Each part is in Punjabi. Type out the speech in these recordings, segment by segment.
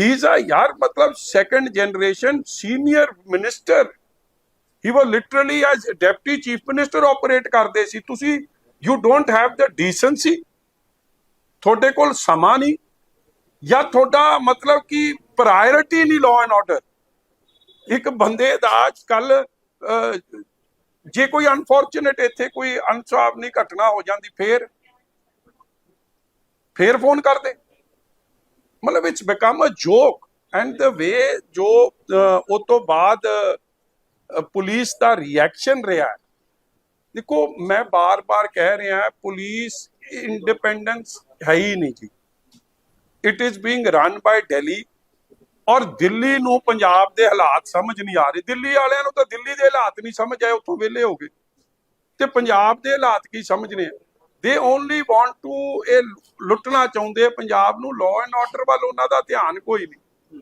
ਹੀ ਇਜ਼ ਅ ਯਾਰ ਮਤਲਬ second generation senior minister he was literally as deputy chief minister operate ਕਰਦੇ ਸੀ ਤੁਸੀਂ you don't have the decency ਤੁਹਾਡੇ ਕੋਲ ਸਮਾਂ ਨਹੀਂ ਜਾਂ ਤੁਹਾਡਾ ਮਤਲਬ ਕਿ ਪ੍ਰਾਇੋਰਟੀ ਨਹੀਂ ਲਾਅ ਐਂਡ ਆਰਡਰ ਇੱਕ ਬੰਦੇ ਦਾ ਕੱਲ ਜੇ ਕੋਈ ਅਨਫੋਰਚੂਨੇਟ ਇੱਥੇ ਕੋਈ ਅਨਸਾਵਨੀ ਘਟਨਾ ਹੋ ਜਾਂਦੀ ਫੇਰ ਫੇਰ ਫੋਨ ਕਰਦੇ ਮਤਲਬ it's become a joke and the way ਜੋ ਉਹ ਤੋਂ ਬਾਅਦ ਪੁਲਿਸ ਦਾ ਰਿਐਕਸ਼ਨ ਰਿਹਾ ਦੇਖੋ, ਮੈਂ ਬਾਰ-ਬਾਰ ਕਹਿ ਰਿਹਾ ਪੁਲਿਸ ਇੰਡੀਪੈਂਡੈਂਸ ਹੈ ਹੀ ਨਹੀਂ ਜੀ। It is being run by Delhi ਔਰ ਦਿੱਲੀ ਨੂੰ ਪੰਜਾਬ ਦੇ ਹਾਲਾਤ ਸਮਝ ਨਹੀਂ ਆ ਰਹੇ। ਦਿੱਲੀ ਵਾਲਿਆਂ ਨੂੰ ਤਾਂ ਦਿੱਲੀ ਦੇ ਹਾਲਾਤ ਨਹੀਂ ਸਮਝ ਆਏ, ਉੱਥੋਂ ਵਿਹਲੇ ਹੋ ਗਏ। ਤੇ ਪੰਜਾਬ ਦੇ ਹਾਲਾਤ ਕੀ ਸਮਝਨੇ ਆ? ਦੇ ਓਨਲੀ ਵਾਂਟ ਟੂ ਇਹ ਲੁੱਟਣਾ ਚਾਹੁੰਦੇ ਪੰਜਾਬ ਨੂੰ ਲਾਅ ਐਂਡ ਆਰਡਰ ਵੱਲ ਉਹਨਾਂ ਦਾ ਧਿਆਨ ਕੋਈ ਨਹੀਂ।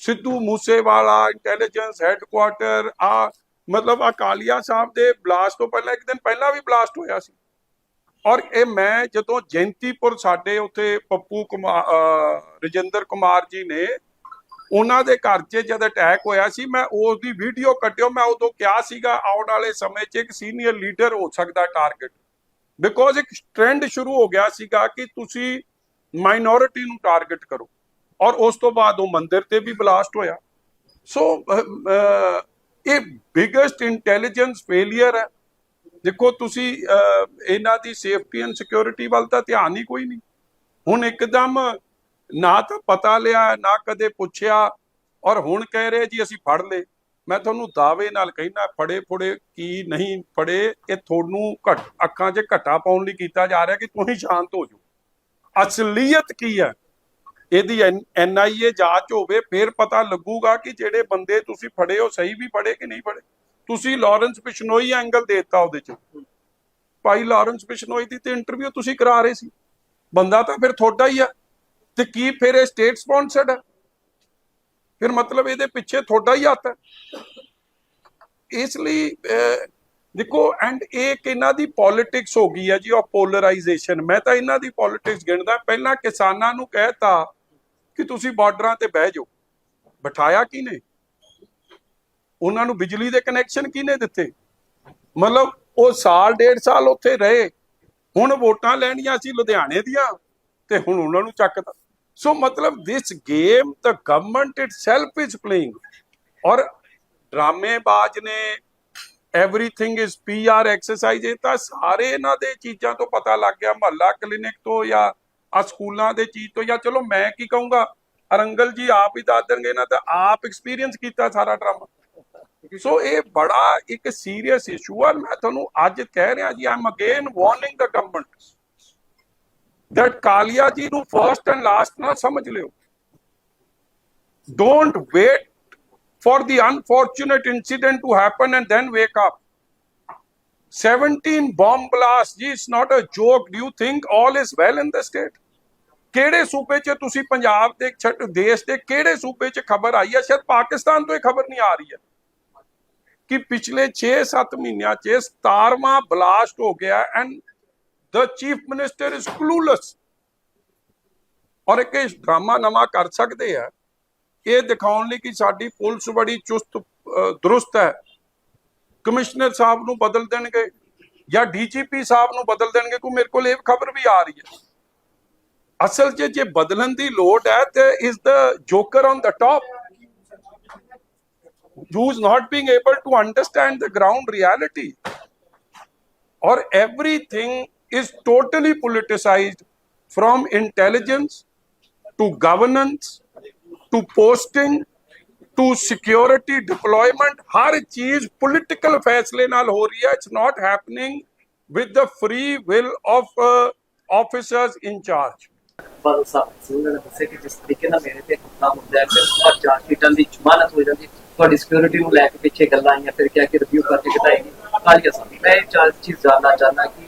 ਸਿੱਧੂ ਮੂਸੇਵਾਲਾ ਇੰਟੈਲੀਜੈਂਸ ਹੈੱਡਕੁਆਟਰ ਆ ਮਤਲਬ ਅਕਾਲੀਆ ਸਾਹਿਬ ਦੇ ਬਲਾਸਟ ਤੋਂ ਪਹਿਲਾਂ, ਇੱਕ ਦਿਨ ਪਹਿਲਾਂ ਵੀ ਬਲਾਸਟ ਹੋਇਆ ਸੀ। ਔਰ ਇਹ ਮੈਂ ਜਦੋਂ ਜੈਂਤੀਪੁਰ ਸਾਡੇ ਉੱਥੇ ਪੱਪੂ ਕੁਮਾਰ ਰਜਿੰਦਰ ਕੁਮਾਰ ਜੀ ਨੇ ਉਹਨਾਂ ਦੇ ਘਰ 'ਚ ਜਦ ਅਟੈਕ ਹੋਇਆ ਸੀ, ਮੈਂ ਉਸ ਦੀ ਵੀਡੀਓ ਕੱਟਿਓ ਮੈਂ ਉਦੋਂ ਕਿਹਾ ਸੀਗਾ, ਆਉਣ ਵਾਲੇ ਸਮੇਂ 'ਚ ਇੱਕ ਸੀਨੀਅਰ ਲੀਡਰ ਹੋ ਸਕਦਾ ਟਾਰਗੇਟ ਬਿਕੋਜ਼ ਇੱਕ ਟ੍ਰੈਂਡ ਸ਼ੁਰੂ ਹੋ ਗਿਆ ਸੀਗਾ ਕਿ ਤੁਸੀਂ ਮਾਈਨੋਰਿਟੀ ਨੂੰ ਟਾਰਗੇਟ ਕਰੋ। ਔਰ ਉਸ ਤੋਂ ਬਾਅਦ ਉਹ ਮੰਦਿਰ ਤੇ ਵੀ ਬਲਾਸਟ ਹੋਇਆ। ਸੋ ਇਹ ਬਿਗੇਸਟ ਇੰਟੈਲੀਜੈਂਸ ਫੇਲਿਅਰ ਹੈ। ਦੇਖੋ, ਤੁਸੀਂ ਇਹਨਾਂ ਦੀ ਸੇਫਟੀ ਐਂਡ ਸਿਕਿਉਰਿਟੀ ਵੱਲ ਤਾਂ ਧਿਆਨ ਹੀ ਕੋਈ ਨਹੀਂ। ਹੁਣ ਇੱਕਦਮ ਨਾ ਤਾਂ ਪਤਾ ਲਿਆ, ਨਾ ਕਦੇ ਪੁੱਛਿਆ। ਔਰ ਹੁਣ ਕਹਿ ਰਹੇ ਜੀ ਅਸੀਂ ਫੜ ਲਏ। ਮੈਂ ਤੁਹਾਨੂੰ ਦਾਅਵੇ ਨਾਲ ਕਹਿਣਾ ਫੜੇ ਫੜੇ ਕੀ ਨਹੀਂ ਫੜੇ, ਇਹ ਤੁਹਾਨੂੰ ਘੱਟ, ਅੱਖਾਂ 'ਚ ਘਟਾ ਪਾਉਣ ਲਈ ਕੀਤਾ ਜਾ ਰਿਹਾ ਕਿ ਤੁਸੀਂ ਸ਼ਾਂਤ ਹੋ ਜਾਓ। ਅਸਲੀਅਤ ਕੀ ਹੈ? ਇਹਦੀ ਐਨਆਈਏ ਜਾਂਚ ਹੋਵੇ, ਫਿਰ ਪਤਾ ਲੱਗੂਗਾ ਕਿ ਜਿਹੜੇ ਬੰਦੇ ਤੁਸੀਂ ਫੜੇ ਹੋ ਸਹੀ ਵੀ ਫੜੇ ਕਿ ਨਹੀਂ ਫੜੇ। ਤੁਸੀਂ ਲਾਰੈਂਸ ਬਿਸ਼ਨੋਈ ਐਂਗਲ ਦੇਤਾ ਉਹਦੇ 'ਚ। ਭਾਈ ਲਾਰੈਂਸ ਬਿਸ਼ਨੋਈ ਦੀ ਤੇ ਇੰਟਰਵਿਊ ਤੁਸੀਂ ਕਰਾ ਰਹੇ ਸੀ। ਬੰਦਾ ਤਾਂ ਫਿਰ ਤੁਹਾਡਾ ਹੀ ਆ। ਤੇ ਕੀ ਫਿਰ ਇਹ ਸਟੇਟ ਸਪਾਂਸਰਡ ਹੈ? ਫਿਰ ਮਤਲਬ ਇਹਦੇ ਪਿੱਛੇ ਤੁਹਾਡਾ ਹੀ ਹੱਥ ਹੈ। ਇਸ ਲਈ ਦੇਖੋ ਐਂਡ ਇਹ ਕਿ ਇਹਨਾਂ ਦੀ ਪੋਲਿਟਿਕਸ ਹੋ ਗਈ ਹੈ ਜੀ, ਉਹ ਪੋਲਰਾਈਜੇਸ਼ਨ ਮੈਂ ਤਾਂ ਇਹਨਾਂ ਦੀ ਪੋਲਿਟਿਕਸ ਗਿਣਦਾ। ਪਹਿਲਾਂ ਕਿਸਾਨਾਂ ਨੂੰ ਕਹਿਤਾ ਕਿ ਤੁਸੀਂ ਬਾਰਡਰਾਂ ਤੇ ਬਹਿ ਜਾਓ। ਬਿਠਾਇਆ ਕਿਨੇ ਉਹਨਾਂ ਨੂੰ ਬਿਜਲੀ ਦੇ ਕਨੈਕਸ਼ਨ ਕਿਨੇ ਦਿੱਤੇ? ਮਤਲਬ ਉਹ ਸਾਲ, ਡੇਢ ਸਾਲ ਉੱਥੇ ਰਹੇ। ਹੁਣ ਵੋਟਾਂ ਲੈਣੀਆਂ ਸੀ ਲੁਧਿਆਣੇ ਦੀਆਂ, ਤੇ ਹੁਣ ਉਹਨਾਂ ਨੂੰ ਚੱਕਦਾ ਸੋ ਮਤਲਬ this game the government itself is playing ਔਰ ਡਰਾਮੇਬਾਜ਼ ਨੇ ਐਵਰੀਥਿੰਗ ਇਜ਼ ਪੀਆਰ ਐਕਸਰਸਾਈਜ਼ ਇਹ ਤਾਂ ਸਾਰੇ ਇਹਨਾਂ ਦੇ ਚੀਜ਼ਾਂ ਤੋਂ ਪਤਾ ਲੱਗ ਗਿਆ ਮਹੱਲਾ ਕਲੀਨਿਕ ਤੋਂ ਜਾਂ ਆ ਸਕੂਲਾਂ ਦੇ ਚੀਜ਼ ਤੋਂ ਜਾਂ ਚਲੋ ਮੈਂ ਕੀ ਕਹੂੰਗਾ ਅਰੰਗਲ ਜੀ ਆਪ ਹੀ ਦੱਸ ਦੇਣਗੇ ਨਾ ਤਾਂ ਆਪ ਐਕਸਪੀਰੀਅੰਸ ਕੀਤਾ ਸਾਰਾ ਡਰਾਮਾ ਸੋ ਇਹ ਬੜਾ ਇੱਕ ਸੀਰੀਅਸ ਇਸ਼ੂ ਆ ਮੈਂ ਤੁਹਾਨੂੰ ਅੱਜ ਕਹਿ ਰਿਹਾ ਜੀ I'm again warning the government that Kalia ji ਨੂੰ ਫਰਸਟ ਐਂਡ ਲਾਸਟ ਨਾ ਸਮਝ ਲਿਓ don't wait for the unfortunate incident to happen and then wake up 17 bomb blasts ji it's not a joke do you think all is well in the state ਕਿਹੜੇ ਸੂਬੇ 'ਚ ਤੁਸੀਂ ਪੰਜਾਬ ਦੇ ਛੱਡ ਦੇਸ਼ ਦੇ ਕਿਹੜੇ ਸੂਬੇ 'ਚ ਖਬਰ ਆਈ ਹੈ ਸ਼ਾਇਦ ਪਾਕਿਸਤਾਨ ਤੋਂ ਇਹ ਖਬਰ ਨਹੀਂ ਆ ਰਹੀ ਹੈ ਕਿ ਪਿਛਲੇ 6-7 ਮਹੀਨਿਆਂ 'ਚ 17ਵਾਂ ਬਲਾਸਟ ਹੋ ਗਿਆ and the chief minister is clueless ਔਰ ਇੱਕ ਡਰਾਮਾ ਨਵਾਂ ਕਰ ਸਕਦੇ ਆ ਇਹ ਦਿਖਾਉਣ ਲਈ ਕਿ ਸਾਡੀ ਪੁਲਿਸ ਬੜੀ ਚੁਸਤ ਦਰੁਸਤ ਹੈ। ਕਮਿਸ਼ਨਰ ਸਾਹਿਬ ਨੂੰ ਬਦਲ ਦੇਣਗੇ ਜਾਂ ਡੀਜੀਪੀ ਸਾਹਿਬ ਨੂੰ ਬਦਲ ਦੇਣਗੇ ਕੋਈ ਮੇਰੇ ਕੋਲ ਇਹ ਖਬਰ ਵੀ ਆ ਰਹੀ ਹੈ। ਅਸਲ 'ਚ ਜੇ ਬਦਲਣ ਦੀ ਲੋੜ ਹੈ ਤੇ ਇਸ ਦਾ joker on the top who is not being able to understand the ground reality? or everything is totally politicized from intelligence to governance to posting to security deployment ਹਰ ਚੀਜ਼ ਪੋਲਿਟੀਕਲ ਫੈਸਲੇ ਨਾਲ ਹੋ ਰਹੀ ਹੈ it's not happening with the free will of officers in charge Badal ਸਾਹਿਬ ਸੋਹਣੇ ਨੇ ਦੱਸਿਆ ਕਿ ਜਿਸ ਤਰੀਕੇ ਨਾਲ ਮੇਰੇ ਤੇ ਹਮਲਾ ਹੁੰਦਾ ਹੈ ਫਿਰ ਉਹ ਚਾਰਜ ਸ਼ੀਟਾਂ ਦੀ ਜ਼ਮਾਨਤ ਹੋ ਜਾਂਦੀ ਤੁਹਾਡੀ ਸਿਕਿਉਰਿਟੀ ਨੂੰ ਲੈ ਕੇ ਪਿੱਛੇ ਗੱਲਾਂ ਆਈਆਂ ਫਿਰ ਕਿਹਾ ਕਿ ਰਿਵਿਊ ਕਰਕੇ ਘਟਾਏਗੀ ਕਾਲੀਆ ਸਾਹਿਬ ਮੈਂ ਇਹ ਚਾਰ ਚੀਜ਼ ਜਾਨਣਾ ਚਾਹੁੰਦਾ ਕਿ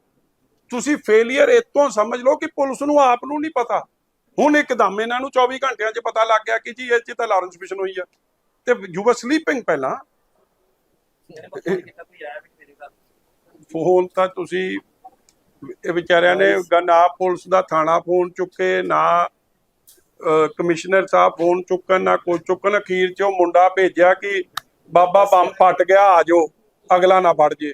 ਤੁਸੀਂ ਫੇਲਿਅਰ ਇਤੋਂ ਸਮਝ ਲਓ ਕਿ ਪੁਲਿਸ ਨੂੰ ਆਪ ਨੂੰ ਨਹੀਂ ਪਤਾ। ਹੁਣ ਇੱਕਦਮ ਇਹਨਾਂ ਨੂੰ 24 ਘੰਟਿਆਂ 'ਚ ਪਤਾ ਲੱਗ ਗਿਆ ਕਿ ਜੀ ਇਹ 'ਚ ਤਾਂ ਲਾਰੈਂਸ ਮਿਸ਼ਨ ਹੋਈ ਆ। ਤੇ ਯੂ ਵਰ ਸਲੀਪਿੰਗ ਪਹਿਲਾਂ। ਫੋਨ ਤਾਂ ਤੁਸੀਂ ਇਹ ਵਿਚਾਰਿਆਂ ਨੇ ਨਾ ਪੁਲਿਸ ਦਾ ਥਾਣਾ ਫੋਨ ਚੁੱਕੇ ਨਾ ਕਮਿਸ਼ਨਰ ਸਾਹਿਬ ਫੋਨ ਚੁੱਕਣ ਨਾ ਕੋਈ ਚੁੱਕਣ। ਅਖੀਰ 'ਚ ਉਹ ਮੁੰਡਾ ਭੇਜਿਆ ਕਿ ਬਾਬਾ ਬੰਬ ਫਟ ਗਿਆ ਆ ਜਾਓ ਅਗਲਾ ਨਾ ਫੜ ਜੇ।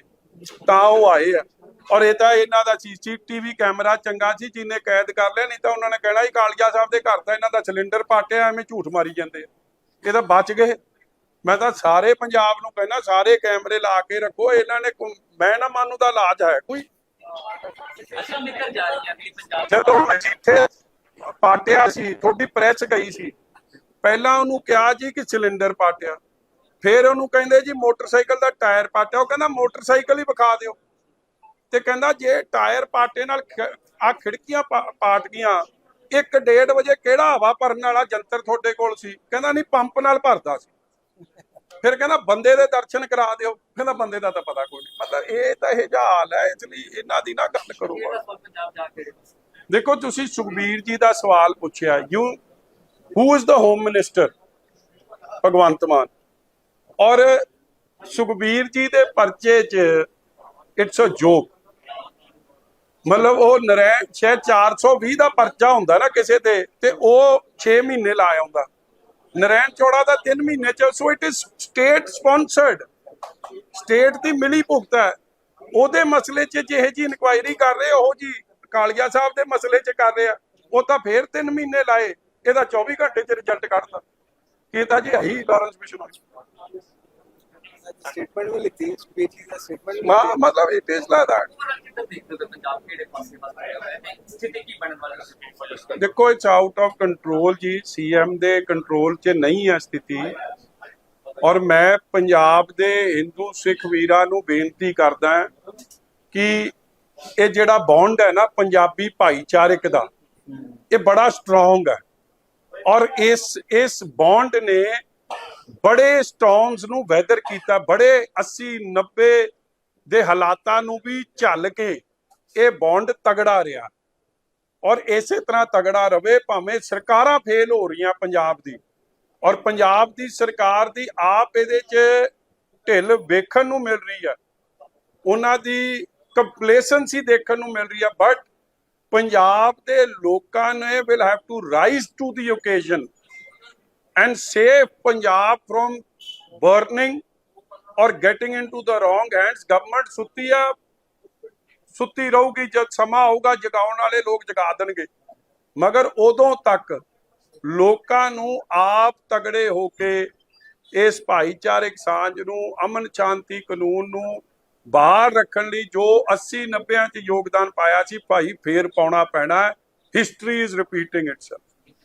ਤਾਂ ਉਹ ਆਏ ਆ। ਔਰ ਇਹ ਤਾਂ ਇਹਨਾਂ ਦਾ ਸੀਸੀਟੀਵੀ ਕੈਮਰਾ ਚੰਗਾ ਸੀ ਜਿਹਨੇ ਕੈਦ ਕਰ ਲਿਆ ਨਹੀਂ ਤਾਂ ਉਹਨਾਂ ਨੇ ਕਹਿਣਾ ਹੀ ਕਾਲਜਾ ਸਾਹਿਬ ਦੇ ਘਰ ਤਾਂ ਇਹਨਾਂ ਦਾ ਸਿਲੰਡਰ ਪਾਟਿਆ ਐਵੇਂ ਝੂਠ ਮਾਰੀ ਜਾਂਦੇ ਇਹ ਤਾਂ ਬਚ ਗਏ। ਮੈਂ ਤਾਂ ਸਾਰੇ ਪੰਜਾਬ ਨੂੰ ਕਹਿੰਦਾ ਸਾਰੇ ਕੈਮਰੇ ਲਾ ਕੇ ਰੱਖੋ ਇਹਨਾਂ ਨੇ ਮੈਂ ਨਾ ਮਾਨੂੰ ਦਾ ਇਲਾਜ ਹੈ ਕੋਈ। ਅੱਛਾ ਨਿਕਲ ਜਾ ਰਹੀ ਹੈ ਅਗਲੀ ਪੰਜਾਬ ਜਦੋਂ ਜਿੱਥੇ ਪਾਟਿਆ ਸੀ ਤੁਹਾਡੀ ਪ੍ਰੈਸ ਗਈ ਸੀ ਪਹਿਲਾਂ ਉਹਨੂੰ ਕਿਹਾ ਜੀ ਕਿ ਸਿਲੰਡਰ ਪਾਟਿਆ। ਫਿਰ ਉਹਨੂੰ ਕਹਿੰਦੇ ਜੀ ਮੋਟਰਸਾਈਕਲ ਦਾ ਟਾਇਰ ਪਾਟਿਆ ਉਹ ਕਹਿੰਦਾ ਮੋਟਰਸਾਈਕਲ ਹੀ ਵਿਖਾ ਦਿਓ। ਤੇ ਕਹਿੰਦਾ ਜੇ ਟਾਇਰ ਪਾਟੇ ਨਾਲ ਆ ਖਿੜਕੀਆਂ ਪਾਟ ਗਈਆਂ 1:30 ਵਜੇ ਕਿਹੜਾ ਹਵਾ ਭਰਨ ਵਾਲਾ ਜੰਤਰ ਤੁਹਾਡੇ ਕੋਲ ਸੀ? ਕਹਿੰਦਾ ਨਹੀਂ ਪੰਪ ਨਾਲ ਭਰਦਾ ਸੀ। ਫਿਰ ਕਹਿੰਦਾ ਬੰਦੇ ਦੇ ਦਰਸ਼ਨ ਕਰਾ ਦਿਓ। ਕਹਿੰਦਾ ਬੰਦੇ ਦਾ ਤਾਂ ਪਤਾ ਕੋਈ ਨਹੀਂ। ਮਤਲਬ ਇਹ ਤਾਂ ਇਹ ਹਾਲ ਹੈ ਇਸ ਲਈ ਇਹਨਾਂ ਦੀ ਨਾ ਗੱਲ ਕਰੋ। ਦੇਖੋ। ਤੁਸੀਂ ਸੁਖਬੀਰ ਜੀ ਦਾ ਸਵਾਲ ਪੁੱਛਿਆ। You who is the home minister Bhagwant Mann. ਔਰ ਸੁਖਬੀਰ ਜੀ ਦੇ ਪਰਚੇ 'ਚ ਇਟਸ ਅ ਜੋਕ ਮਤਲਬ ਉਹ ਨਰੈਣ ਸ਼ਾਇਦ 420 ਦਾ ਪਰਚਾ ਹੁੰਦਾ ਨਾ ਕਿਸੇ ਤੇ ਤੇ ਉਹ 6 ਮਹੀਨੇ ਲਾ ਆਉਂਦਾ। ਨਰੈਣ ਚੌੜਾ ਦਾ 3 ਮਹੀਨੇ ਚ so it is state sponsored state ਦੀ ਮਿਲੀ ਭੁਗਤ ਹੈ। ਉਹਦੇ ਮਸਲੇ 'ਚ ਜਿਹੇ ਜੀ ਇਨਕੁਆਇਰੀ ਕਰ ਰਹੇ, ਉਹ ਜੀ ਕਾਲੀਆ ਸਾਹਿਬ ਦੇ ਮਸਲੇ 'ਚ ਕਰ ਰਿਹਾ। ਉਹ ਤਾਂ ਫੇਰ 3 ਮਹੀਨੇ ਲਾਏ, ਇਹਦਾ 24 ਘੰਟੇ 'ਚ ਰਿਜ਼ਲਟ ਕੱਢਦਾ ਇਹ ਤਾਂ ਜੀ ਹੈ ਹੀ ਲਾਰੈਂਸ ਮਿਸ਼ਨ ਹੋਈ ਸਟੇਟਮੈਂਟ ਵੀ ਲਿਖੀ ਇਸ ਪੇਜੀ ਦਾ ਸਟੇਟਮੈਂਟ ਮਾ ਮਤਲਬ ਇਹ ਪੇਜ ਲਾ ਦਾ ਦੇਖੋ ਇਟਸ ਆਊਟ ਆਫ ਕੰਟਰੋਲ ਜੀ ਮੈਂ ਪੰਜਾਬ ਦੇ ਹਿੰਦੂ ਸਿੱਖ ਵੀਰਾਂ ਨੂੰ ਬੇਨਤੀ ਕਰਦਾ ਇਹ ਜਿਹੜਾ ਬੌਂਡ ਹੈ ਨਾ, ਪੰਜਾਬੀ ਭਾਈਚਾਰਕ ਦਾ, ਇਹ ਬੜਾ ਸਟਰੋਂਗ ਹੈ। ਔਰ ਇਸ ਇਸ ਨੇ ਬੜੇ ਸਟਾਰਮਸ ਨੂੰ ਵੈਦਰ ਕੀਤਾ, ਬੜੇ 80 90 ਦੇ ਹਾਲਾਤਾਂ ਨੂੰ ਵੀ ਝੱਲ ਕੇ ਇਹ ਬੌਂਡ ਤਗੜਾ ਰਿਹਾ। ਔਰ ਇਸੇ ਤਰ੍ਹਾਂ ਤਗੜਾ ਰਵੇ, ਭਾਵੇਂ ਸਰਕਾਰਾਂ ਫੇਲ ਹੋ ਰਹੀਆਂ ਪੰਜਾਬ ਦੀ। ਔਰ ਪੰਜਾਬ ਦੀ ਸਰਕਾਰ ਦੀ ਆਪ ਇਹਦੇ 'ਚ ਢਿੱਲ ਵੇਖਣ ਨੂੰ ਮਿਲ ਰਹੀ ਹੈ ਉਹਨਾਂ ਦੀ ਕੰਪਲੇਸੈਂਸੀ ਦੇਖਣ ਨੂੰ ਮਿਲ ਰਹੀ ਹੈ ਬਟ ਪੰਜਾਬ ਦੇ ਲੋਕਾਂ ਨੇ will have to rise to the occasion and save Punjab from burning or getting into the wrong hands government ਸੁੱਤੀ ਆ, ਸੁੱਤੀ ਰਹੂਗੀ, ਜਦ ਸਮਾਂ ਆਊਗਾ, ਜਗਾਉਣ ਵਾਲੇ ਲੋਕ ਜਗਾ ਦੇਣਗੇ। ਮਗਰ ਉਦੋਂ ਤੱਕ ਲੋਕਾਂ ਨੂੰ ਆਪ ਤਗੜੇ ਹੋ ਕੇ ਇਸ ਭਾਈਚਾਰਕ ਸਾਂਝ ਨੂੰ, ਅਮਨ ਸ਼ਾਂਤੀ ਕਾਨੂੰਨ ਨੂੰ ਬਾਹਰ ਰੱਖਣ ਲਈ ਜੋ 80 90 ਚ ਯੋਗਦਾਨ ਪਾਇਆ ਸੀ, ਭਾਈ ਫੇਰ ਪਾਉਣਾ ਪੈਣਾ। History is repeating itself